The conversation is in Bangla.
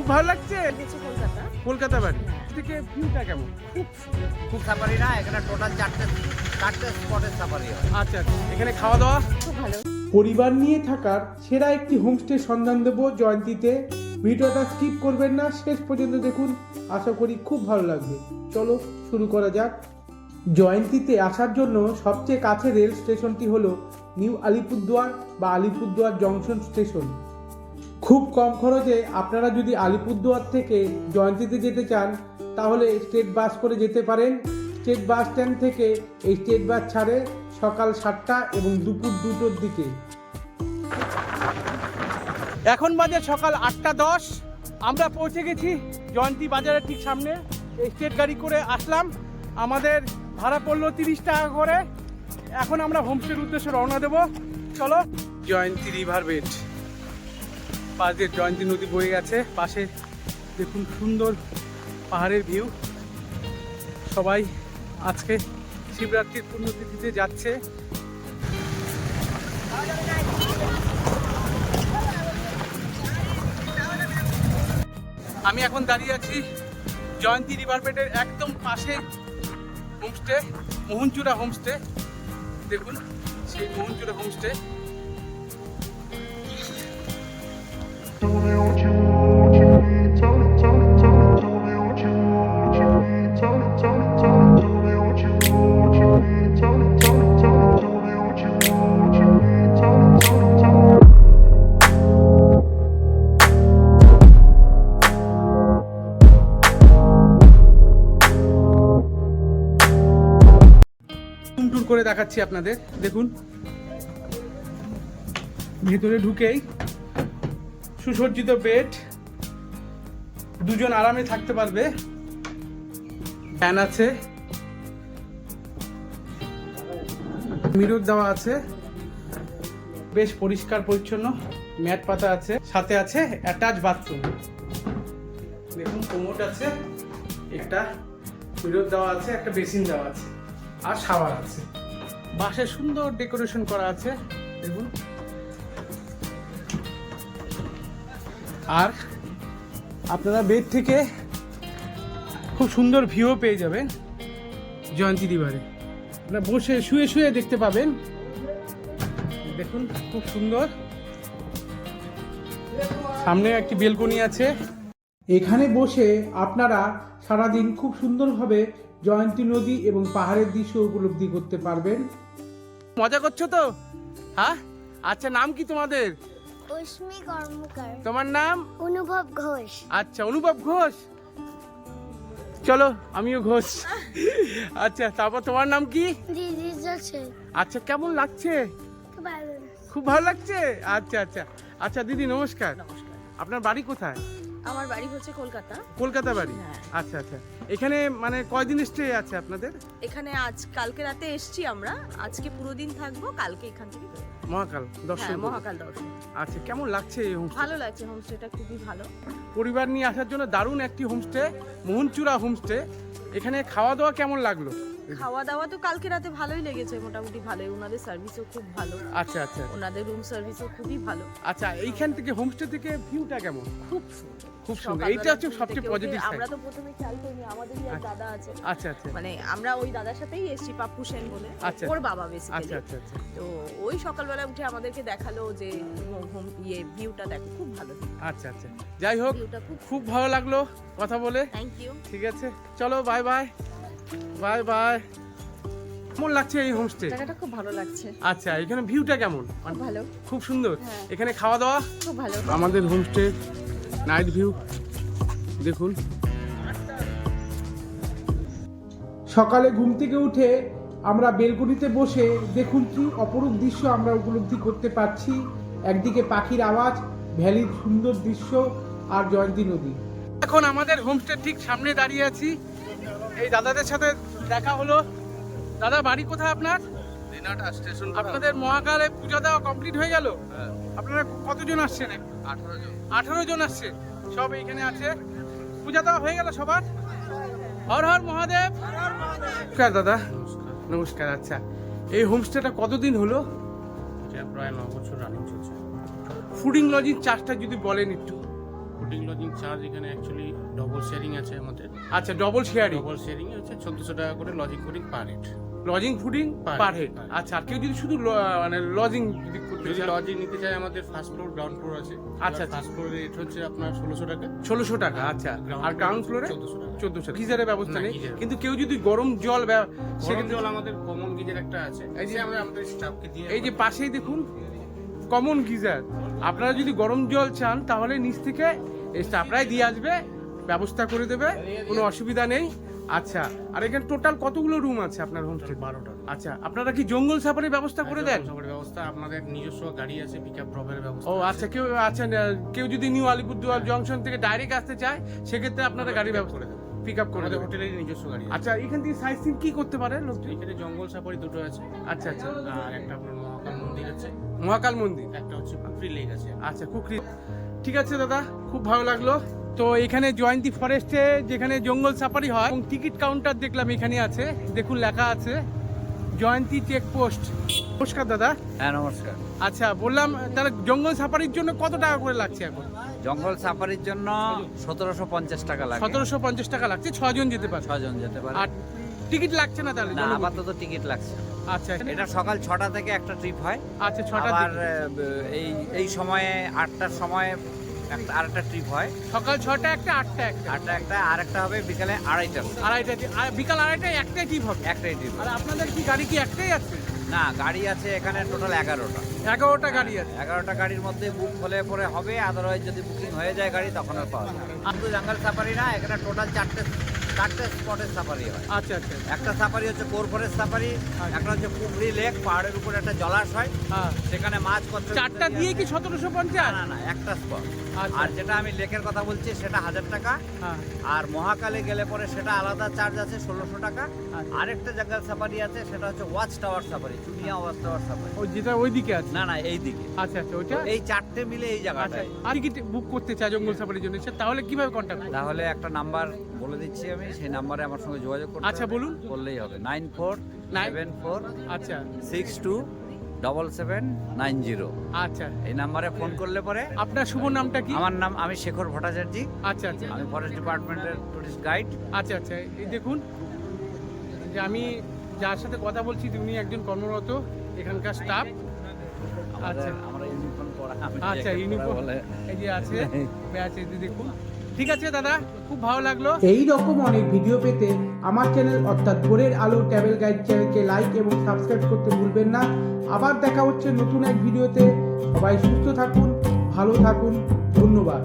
খুব ভালো লাগছে? কলকাতা। কলকাতা বাড়ি। থেকে ভিউটা কেমন? খুব সাফারি না এখানে টোটাল চারটে চারটে স্পটের সাফারি হয়। আচ্ছা আচ্ছা। এখানে খাওয়া দাওয়া? খুব ভালো। পরিবার নিয়ে থাকার সেরা একটি হোমস্টে সন্ধান দেব জয়ন্তীতে। ভিডিওটা স্কিপ করবেন না শেষ পর্যন্ত দেখুন। আশা করি খুব ভালো লাগবে। চলো শুরু করা যাক। জয়ন্তীতে আসার জন্য সবচেয়ে কাছে রেল স্টেশনটি হলো নিউ আলিপুরদুয়ার বা আলিপুরদুয়ার জংশন স্টেশন। খুব কম খরচে আপনারা যদি আলিপুরদুয়ার থেকে জয়ন্তীতে যেতে চান তাহলে স্টেট বাস করে যেতে পারেন। স্টেট বাস স্ট্যান্ড থেকে এই স্টেট বাস ছাড়ে সকাল সাতটা এবং দুপুর দুটোর দিকে। এখন বাজে সকাল আটটা দশ। আমরা পৌঁছে গেছি জয়ন্তী বাজারের ঠিক সামনে। স্টেট গাড়ি করে আসলাম। আমাদের ভাড়া পড়ল তিরিশ টাকা করে। এখন আমরা হোমস্টের উদ্দেশ্যে রওনা দেব। চলো। জয়ন্তী রিভার বেড পাশ দিয়ে জয়ন্তী নদী বয়ে গেছে। পাশে দেখুন সুন্দর পাহাড়ের ভিউ সবাই আজকে শিবরাত্রির পুণ্যতিথিতে যাচ্ছে। আমি এখন দাঁড়িয়ে আছি জয়ন্তী রিভার একদম পাশে হোমস্টে মোহনচূড়া হোমস্টে দেখুন, সেই মোহনচূড়া হোমস্টে করে দেখাচ্ছি আপনাদের। দেখুন। ভেতরে ঢুকেই সুসজ্জিত বেড। দুজন আরামে থাকতে পারবে। ফ্যান আছে। মিরর দেওয়া আছে। বেশ পরিষ্কার, পরিচ্ছন্ন। ম্যাট পাতা আছে। সাথে আছে অ্যাটাচ বাথরুম। দেখুন কোমোট আছে। একটা মিরর দেওয়া আছে, একটা বেসিন দেওয়া আছে। আর শাওয়ার আছে। বাসে সুন্দর ডেকোরেশন করা আছে, দেখুন। আর আপনারা বেড থেকে খুব সুন্দর ভিউ পেয়ে যাবেন জয়ন্তী দিবারে। আপনারা বসে শুয়ে শুয়ে দেখতে পাবেন। দেখুন, খুব সুন্দর। সামনে একটি বেলকনি আছে। এখানে বসে আপনারা সারাদিন খুব সুন্দরভাবে জয়ন্তী নদী এবং পাহাড়ের দৃশ্য উপলব্ধি করতে পারবেন। মজা করছ তো? হ্যাঁ? আচ্ছা নাম কি তোমাদের? অশ্মি কর্মকার। তোমার নাম? অনুভব ঘোষ। আচ্ছা অনুভব ঘোষ? চলো আমিও ঘোষ। আচ্ছা তারপর তোমার নাম কি? আচ্ছা কেমন লাগছে? খুব ভালো লাগছে। আচ্ছা আচ্ছা। আচ্ছা দিদি নমস্কার। আপনার বাড়ি কোথায়? আমার বাড়ি হচ্ছে কলকাতা। কলকাতা বাড়ি? হ্যাঁ। আচ্ছা আচ্ছা। এখানে মানে কয়দিন স্টে আছে আপনাদের? এখানে আজ কালকে রাতে এসছি আমরা। আজকে পুরো দিন থাকব কালকে এখান থেকে মহাকাল দর্শন হ্যাঁ মহাকাল দর্শন। আচ্ছা কেমন লাগছে এই হোমস্টে ভালো লাগছে হোমস্টেটা খুবই ভালো। পরিবার নিয়ে আসার জন্য দারুণ একটি হোমস্টে মোহনচূড়া হোমস্টে এখানে খাওয়া দাওয়া কেমন লাগল? খাওয়া দাওয়া তো কালকে রাতে ভালোই লেগেছে মোটামুটি ভালোই। ওনাদের সার্ভিসও খুব ভালো। আচ্ছা আচ্ছা ওনাদের রুম সার্ভিসও খুবই ভালো। আচ্ছা এইখান থেকে হোমস্টে থেকে ভিউটা কেমন? খুব সুন্দর। খুব সুন্দর। এইটা হচ্ছে সবচেয়ে পজিটিভ আমরা তো প্রথমে খেয়াল করিনি আমাদেরই এক আচ্ছা। দাদা আছে। আচ্ছা আচ্ছা। মানে আমরা ওই দাদার সাথেই এসেছি পাপ্পু সেন বলে। আচ্ছা। ওর বাবা আচ্ছা বেসিক্যালি আচ্ছা আচ্ছা। তো ওই সকালবেলা উঠে আমাদেরকে দেখাল যে হোম ইয়ে ভিউটা দেখো খুব ভালো। আচ্ছা আচ্ছা। যাই হোক খুব খুব ভালো লাগল কথা বলে। থ্যাংক ইউ ঠিক আছে। চলো বাই বাই বাই বাই। কেমন লাগছে এই হোমস্টে জায়গাটা খুব ভালো লাগছে। আচ্ছা এখানে ভিউটা কেমন? খুব ভালো। খুব সুন্দর। হ্যাঁ। এখানে খাওয়া দাওয়া? খুব ভালো। আমাদের হোমস্টে নাইট ভিউ দেখুন। সকালে ঘুম থেকে উঠে আমরা বেলকনিতে বসে দেখুন কি অপরূপ দৃশ্য আমরা উপলব্ধি করতে পারছি। একদিকে পাখির আওয়াজ ভ্যালির সুন্দর দৃশ্য আর জয়ন্তী নদী। এখন আমাদের হোমস্টে ঠিক সামনে দাঁড়িয়ে আছি। এই দাদাদের সাথে দেখা হলো। দাদা বাড়ি কোথায় আপনার? দিনাটা স্টেশন আপনাদের মহাকালে পূজা দেওয়া কমপ্লিট হয়ে গেল? আপনারা কতজন আসছেন? আঠারো জন। আঠারো জন আসছে। সব এইখানে আছে। পূজা দেওয়া হয়ে গেল সবার? হর হর মহাদেব। নমস্কার দাদা। নমস্কার আচ্ছা। এই হোমস্টেটা কতদিন হলো? প্রায় ন বছর রানিং চলছে। ফুডিং লজিং চার্জটা যদি বলেন একটু। ফুডিং লজিং চার্জ এখানে অ্যাকচুয়ালি ডবল শেয়ারিং আছে আমাদের আচ্ছা ডবল শেয়ারিং ডবল শেয়ারিং হচ্ছে চোদ্দশো টাকা করে lodging fooding per head lodging fooding per head আচ্ছা আর কেউ যদি শুধু মানে লজিং যদি লজিং নিতে চায় আমাদের ফার্স্ট ফ্লোর গ্রাউন্ড ফ্লোর আছে। আচ্ছা, ফার্স্ট ফ্লোরের রেট হচ্ছে আপনার ষোলোশো টাকা। ষোলোশো টাকা আচ্ছা। আর গ্রাউন্ড ফ্লোরে চোদ্দশো টাকা। চোদ্দশো। গিজারের ব্যবস্থা নেই? কিন্তু কেউ যদি গরম জল সেক্ষেত্রে জল আমাদের কমন গিজার একটা আছে। এই যে আমরা আমাদের স্টাফকে দিয়ে এই যে পাশেই দেখুন কমন গিজার। আপনারা যদি গরম জল চান তাহলে নিচ থেকে স্টাফরাই দিয়ে আসবে ব্যবস্থা করে দেবে কোনো অসুবিধা নেই। আচ্ছা আর এখানে টোটাল কতগুলো রুম আছে আপনার হোমস্টে বারোটা আচ্ছা আপনারা কি জঙ্গল সাফারির ব্যবস্থা করে দেন? সবার ব্যবস্থা আপনাদের নিজস্ব গাড়ি আছে পিক আপ ড্রপের ব্যবস্থা ও আচ্ছা কেউ আচ্ছা কেউ যদি নিউ আলিপুরদুয়ার জংশন থেকে ডাইরেক্ট আসতে চায় সেক্ষেত্রে আপনারা গাড়ি ব্যবস্থা করে দেবো। পিক আপ করে দেবেন হোটেলের নিজস্ব গাড়ি আচ্ছা এখান থেকে সাইট সিন কি করতে পারে লোক এখানে জঙ্গল সাফারি দুটো আছে। আচ্ছা আচ্ছা। আর একটা আপনার মহাকাল মন্দির আছে। মহাকাল মন্দির। একটা হচ্ছে পুকুরি লেক আছে। আচ্ছা কুকরি ঠিক আছে দাদা খুব ভালো লাগল। তো এখানে জয়ন্তী ফরেস্টে যেখানে জঙ্গল সাফারি হয় এবং টিকিট কাউন্টার দেখলাম এখানে আছে দেখুন লেখা আছে জয়ন্তী চেকপোস্ট নমস্কার দাদা। হ্যাঁ নমস্কার। আচ্ছা বললাম তাহলে জঙ্গল সাফারির জন্য কত টাকা করে লাগছে এখন? জঙ্গল সাফারির জন্য সতেরোশো পঞ্চাশ টাকা লাগে। সতেরোশো পঞ্চাশ টাকা লাগছে ছজন যেতে পারে ছজন যেতে পারে আর টিকিট লাগছে না তাহলে? আপাতত টিকিট লাগছে। আচ্ছা এটা সকাল ছটা থেকে একটা ট্রিপ হয়। আচ্ছা ছটা আহ, এই এই সময়ে আটটার সময় একটা আরেকটা ট্রিপ হয়। সকাল ছটা একটা আটটা একটা। আটটা একটা আরেকটা হবে বিকালে। আড়াইটা আর বিকাল আড়াইটায় একটাই টিপ হবে? একটাই ট্রিপ আর আপনাদের কি গাড়ি কি একটাই আছে? না গাড়ি আছে এখানে টোটাল এগারোটা। এগারোটা গাড়ি আছে। এগারোটা গাড়ির মধ্যে বুক হলে পরে হবে আদারওয়াইজ যদি বুকিং হয়ে যায় গাড়ি তখন আর পাওয়া যাবে শুধু জঙ্গল সাফারি না এখানে টোটাল চারটে চারটে স্পটের সাফারি হয়। আচ্ছা আচ্ছা একটা সাফারি হচ্ছে কোরফরের সাফারি একটা হচ্ছে পুকুরি লেক পাহাড়ের উপরে একটা জলাশয় হ্যাঁ। সেখানে মাছ কত চারটা দিয়ে কি সতেরোশো পঞ্চাশ? না না একটা স্পট আচ্ছা। আর যেটা আমি লেকের কথা বলছি সেটা হাজার টাকা। হ্যাঁ। আর মহাকালে গেলে পরে সেটা আলাদা চার্জ আছে ষোলোশো টাকা। আচ্ছা। আরেকটা জায়গার সাফারি আছে সেটা হচ্ছে watch tower safari Chunia watch tower safari ওই যেটা ওইদিকে আছে? না না এই দিকে আচ্ছা আচ্ছা ওইটা? এই চারটে মিলে এই আচ্ছা জায়গাটায় আর কি বুক করতে চাই জঙ্গল সাফারির জন্য? সে তাহলে কীভাবে কন্ট্যাক্ট তাহলে একটা নাম্বার বলে দিচ্ছি আমি। সেই নাম্বারে আমার সঙ্গে যোগাযোগ করতে আচ্ছা, বলুন। বললেই হবে। নাইন ফোর সেভেন ফোর আচ্ছা। Six two double seven nine zero. আচ্ছা। এই নাম্বারে ফোন করলে পরে আপনার শুভ নামটা কি? আমার নাম আমি শেখর ভট্টাচার্য। আচ্ছা আচ্ছা। আমি ফরেস্ট ডিপার্টমেন্টের টুরিস্ট গাইড। আচ্ছা আচ্ছা। এই দেখুন যে আমি যার সাথে কথা বলছি তিনি একজন কর্মরত এখানকার স্টাফ। আচ্ছা। আমরা ইউনিফর্ম পরা আচ্ছা ইউনিফর্ম এই যে আছে ব্যাচ এই দেখুন। ঠিক আছে, দাদা? খুব ভালো লাগল। এই রকম অনেক ভিডিও পেতে আমার চ্যানেল অর্থাৎ ভোরের আলো ট্রাভেল গাইড চ্যানেলকে লাইক এবং সাবস্ক্রাইব করতে ভুলবেন না। আবার দেখা হচ্ছে নতুন এক ভিডিওতে সবাই সুস্থ থাকুন, ভালো থাকুন, ধন্যবাদ।